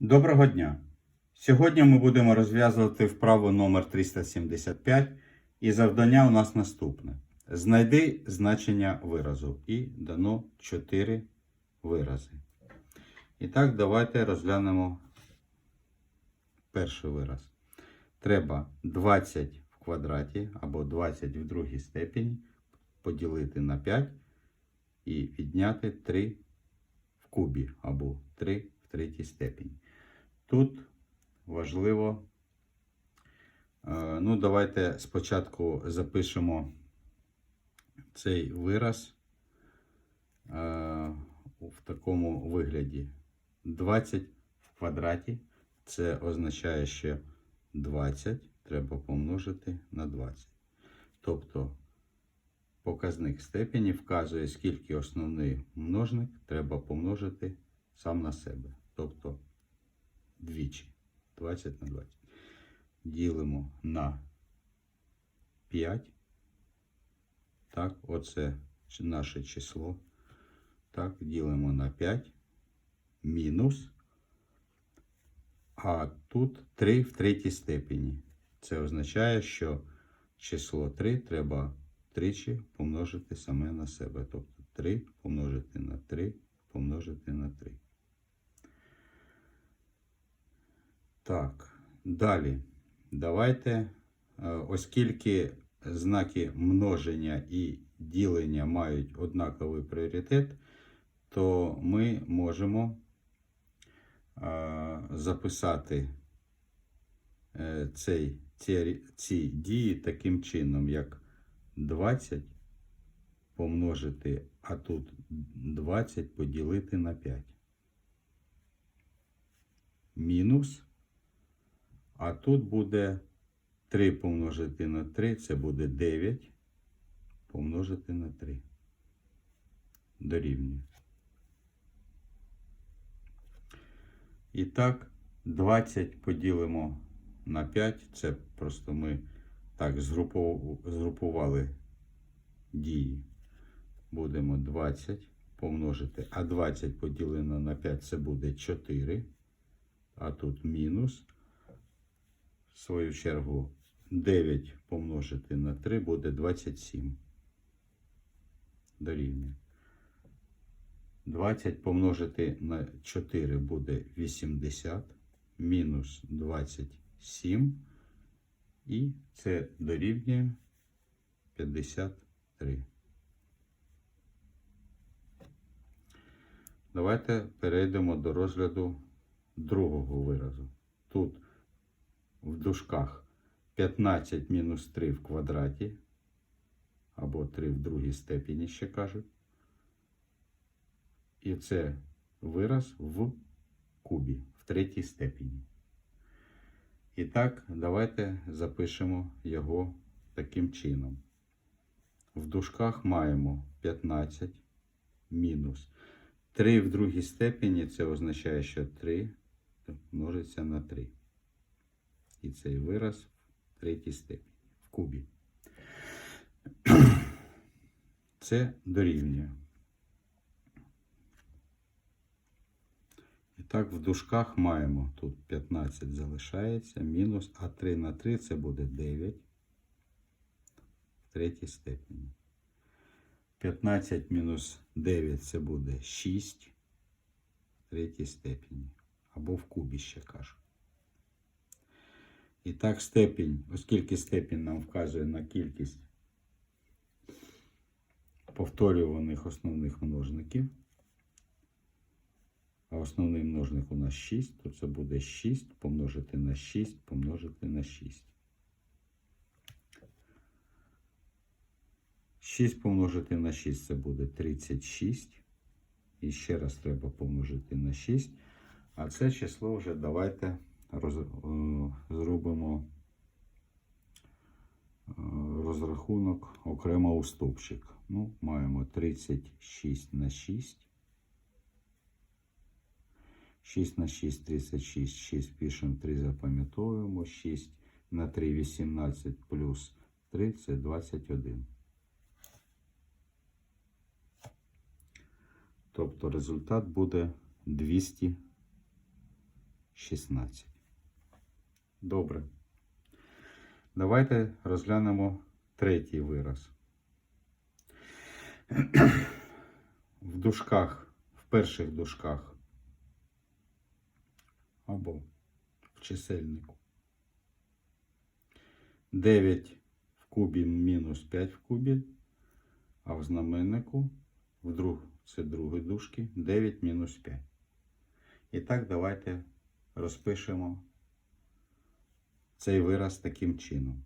Доброго дня! Сьогодні ми будемо розв'язувати вправу номер 375 і завдання у нас наступне. Знайди значення виразу і дано 4 вирази. І так, давайте розглянемо перший вираз. Треба 20 в квадраті або 20 в другій степені поділити на 5 і відняти 3 в кубі або 3 в третій степені. Тут важливо, е, ну, давайте спочатку запишемо цей вираз е, в такому вигляді. 20 в квадраті. Це означає, що 20 треба помножити на 20. Тобто показник степені вказує, скільки основний множник треба помножити сам на себе. Тобто двічі. 20 на 20. Ділимо на 5. Так, оце наше число. Так, ділимо на 5. Мінус. А тут 3 в третій степені. Це означає, що число 3 треба тричі помножити саме на себе. Тобто 3 помножити на 3 помножити на 3. Так, далі. Давайте, е, оскільки знаки множення і ділення мають однаковий пріоритет, то ми можемо е, записати е, цей, ці, ці дії таким чином, як 20 помножити, а тут 20 поділити на 5. Мінус. А тут буде 3 помножити на 3, це буде 9 помножити на 3. Дорівнює. І так, 20 поділимо на 5. Це просто ми так згрупували дії. Будемо 20 помножити. А 20 поділено на 5 це буде 4. А тут мінус. Свою чергу 9 помножити на 3 буде 27. Дорівнює. 20 помножити на 4 буде 80. Мінус 27. І це дорівнює 53. Давайте перейдемо до розгляду другого виразу. Тут в дужках 15 мінус 3 в квадраті, або 3 в другій степені ще кажуть. І це вираз в кубі, в третій степені. І так, давайте запишемо його таким чином. В дужках маємо 15 мінус 3 в другій степені, це означає, що 3 множиться на 3 і цей вираз в третій степені в кубі. Це дорівнює. І так, в дужках маємо тут 15 залишається, мінус, а 3 на 3 це буде 9 в третій степені. 15 мінус 9 це буде 6 в третій степені. Або в кубі ще кажуть. І так, степінь, оскільки степінь нам вказує на кількість повторюваних основних множників, а основний множник у нас 6, то це буде 6 помножити на 6 помножити на 6. 6 помножити на 6 це буде 36. І ще раз треба помножити на 6. А це число вже давайте роз, е, зробимо е, розрахунок окремо у стовпчик. Ну, маємо 36 на 6. 6 на 6 36, 6 пишемо, 3 запам'ятовуємо, 6 на 3 18 плюс 3 це 21. Тобто результат буде 200 216. Добре. Давайте розглянемо третій вираз. В дужках, в перших дужках або в чисельнику. 9 в кубі мінус 5 в кубі, а в знаменнику в друг, це другі дужки 9 мінус 5. І так давайте розпишемо цей вираз таким чином.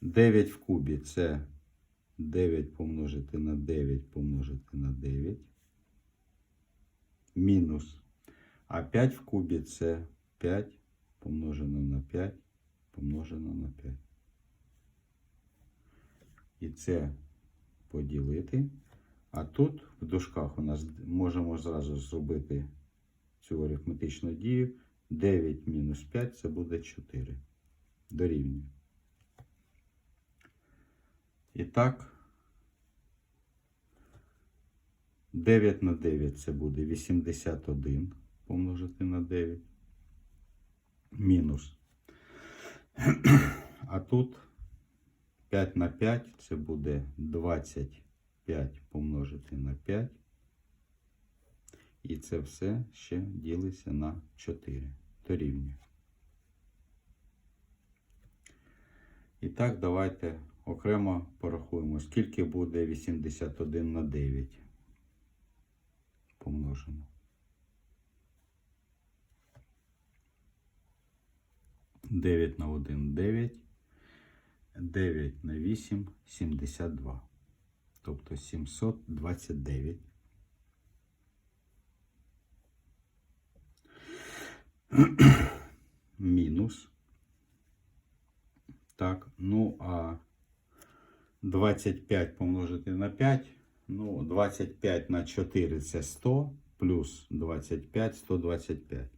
9 в кубі це 9 помножити на 9 помножити на 9. Мінус. А 5 в кубі це 5 помножено на 5 помножено на 5. І це поділити. А тут в дужках у нас можемо зразу зробити цю арифметичну дію. 9 мінус 5 це буде 4. Дорівнює. І так, 9 на 9 це буде 81 помножити на 9. Мінус. А тут 5 на 5 це буде 25 помножити на 5. І це все ще ділиться на 4. Дорівнює. І так, давайте окремо порахуємо, скільки буде 81 на 9 помножено. 9 на 1 9. 9 на 8 72. Тобто 729. Мінус. Так, ну а 25 помножити на 5. Ну, 25 на 4 це 100, плюс 25 125.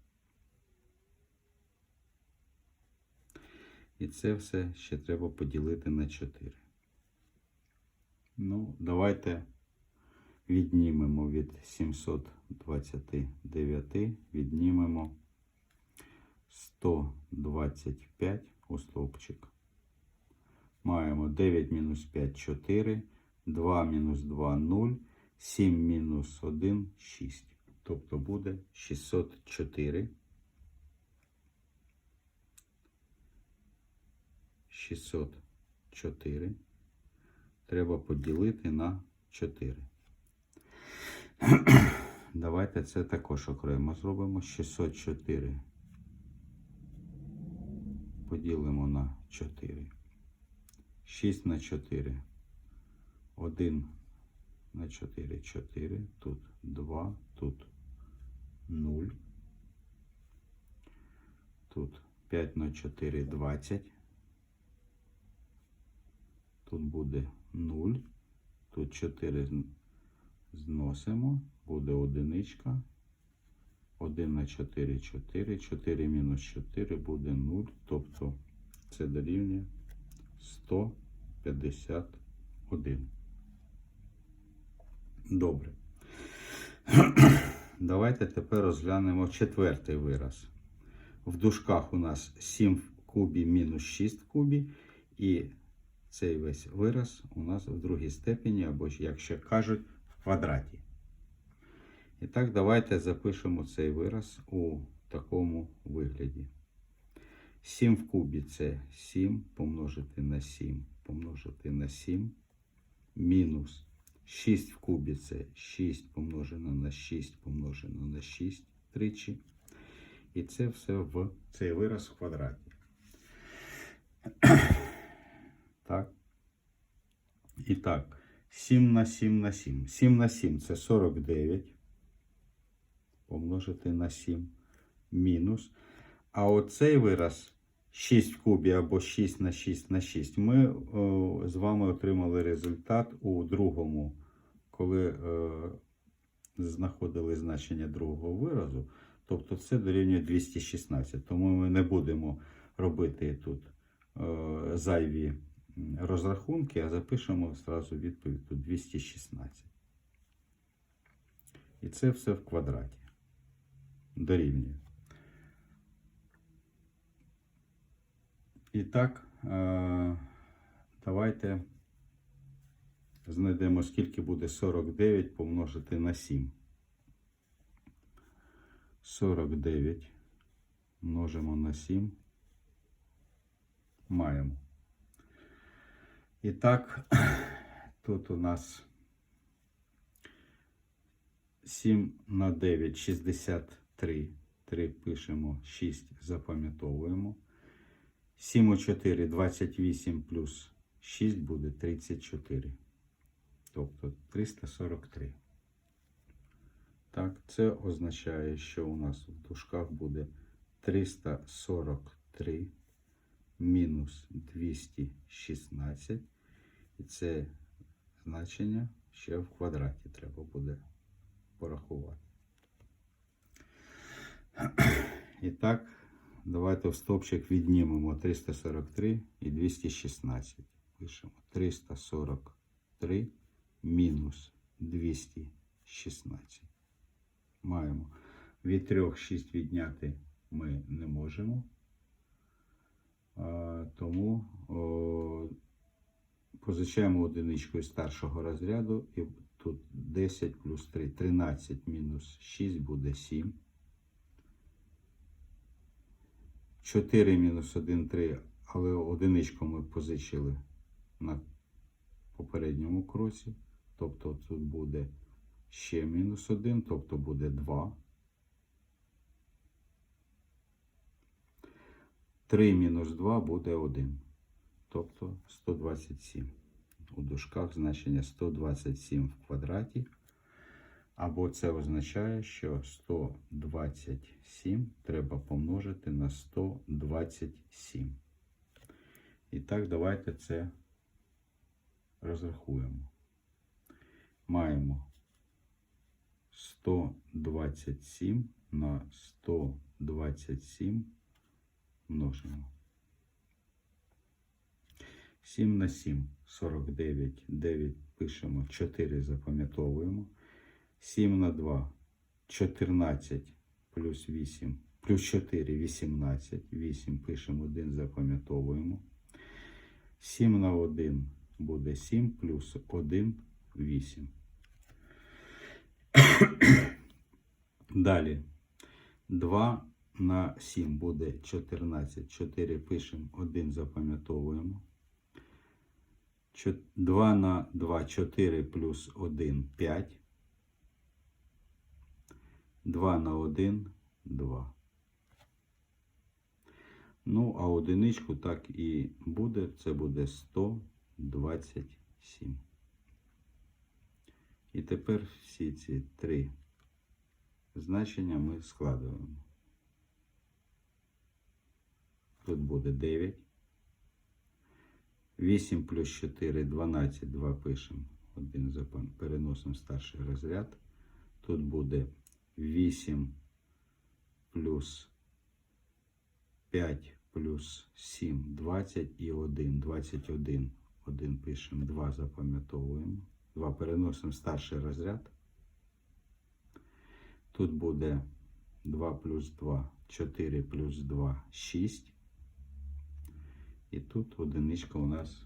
І це все ще треба поділити на 4. Ну, давайте віднімемо від 729, віднімемо 125 у стовпчик. Маємо 9 мінус 5 4, 2 мінус 2 0, 7 мінус 1 6. Тобто буде 604. 604 треба поділити на 4. Давайте це також окремо зробимо. 604 поділимо на 4. 6 на 4. 1 на 4, 4. Тут 2, тут 0. Тут 5 на 4, 20. Тут буде 0. Тут 4 зносимо. Буде одиничка. 1 на 4, 4. 4 мінус 4 буде 0. Тобто це дорівнює 151. Добре. Давайте тепер розглянемо четвертий вираз. В дужках у нас 7 в кубі мінус 6 в кубі. І цей весь вираз у нас в другій степені, або як ще кажуть, в квадраті. І так, давайте запишемо цей вираз у такому вигляді. 7 в кубі це 7 помножити на 7 помножити на 7. Мінус 6 в кубі це 6 помножено на 6 помножено на 6 тричі. І це все в цей вираз в квадраті. Так. І так, 7 на 7 на 7. 7 на 7 це 49. Помножити на 7. Мінус. А оцей вираз 6 в кубі або 6 на 6 на 6. Ми о, з вами отримали результат у другому, коли е, знаходили значення другого виразу. Тобто це дорівнює 216. Тому ми не будемо робити тут е, зайві розрахунки, а запишемо зразу відповідь тут 216. І це все в квадраті. Дорівнює. І так, е, давайте знайдемо, скільки буде 49 помножити на 7. 49 множимо на 7. Маємо. І так, тут у нас 7 на 9 63. 3 3 пишемо, 6 запам'ятовуємо. 7 у 4 28 плюс 6 буде 34. Тобто 343. Так, це означає, що у нас в дужках буде 343 мінус 216. І це значення ще в квадраті треба буде порахувати. І так, давайте в стовпчик віднімемо 343 і 216. Пишемо 343 мінус 216. Маємо від 3 6 відняти ми не можемо. Тому о, позичаємо одиничку із старшого розряду і тут 10 плюс 3, 13 мінус 6 буде 7. 4 мінус 1, 3, але одиничку ми позичили на попередньому кросі. Тобто тут буде ще мінус 1, тобто буде 2. 3 мінус 2 буде 1. Тобто 127. У дужках значення 127 в квадраті. Або це означає, що 127 треба помножити на 127. І так, давайте це розрахуємо. Маємо 127 на 127 множимо. 7 на 7 49, 9 пишемо, 4 запам'ятовуємо. 7 на 2 14 плюс 8 плюс 4 18. 8 пишемо 1, запам'ятовуємо. 7 на 1 буде 7 плюс 1 8. Далі 2 на 7 буде 14. 4 пишемо, 1 запам'ятовуємо. 2 на 2 4 плюс 1 5. 2 на 1 2. Ну, а одиничку так і буде. Це буде 127. І тепер всі ці три значення ми складуємо. Тут буде 9. 8 плюс 4 12, 2 пишемо. Один запам... переносимо старший розряд. Тут буде 8 плюс 5 плюс 7, 20 і 1, 21. 1 пишемо, 2 запам'ятовуємо. 2 переносимо старший розряд. Тут буде 2 плюс 2, 4 плюс 2, 6. І тут одиничка у нас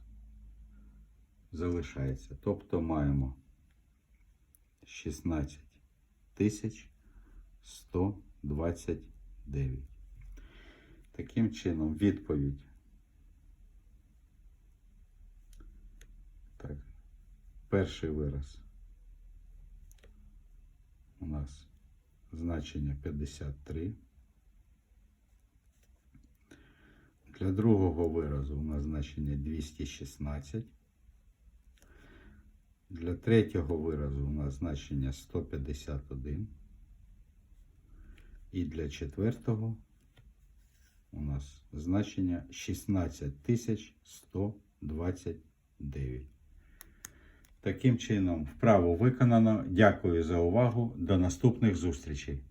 залишається. Тобто маємо 16 тисяч 129. Таким чином, відповідь. Так, перший вираз у нас значення 53. Для другого виразу у нас значення 216. Для третього виразу у нас значення 151. І для четвертого у нас значення 16129. Таким чином, вправо виконано. Дякую за увагу. До наступних зустрічей.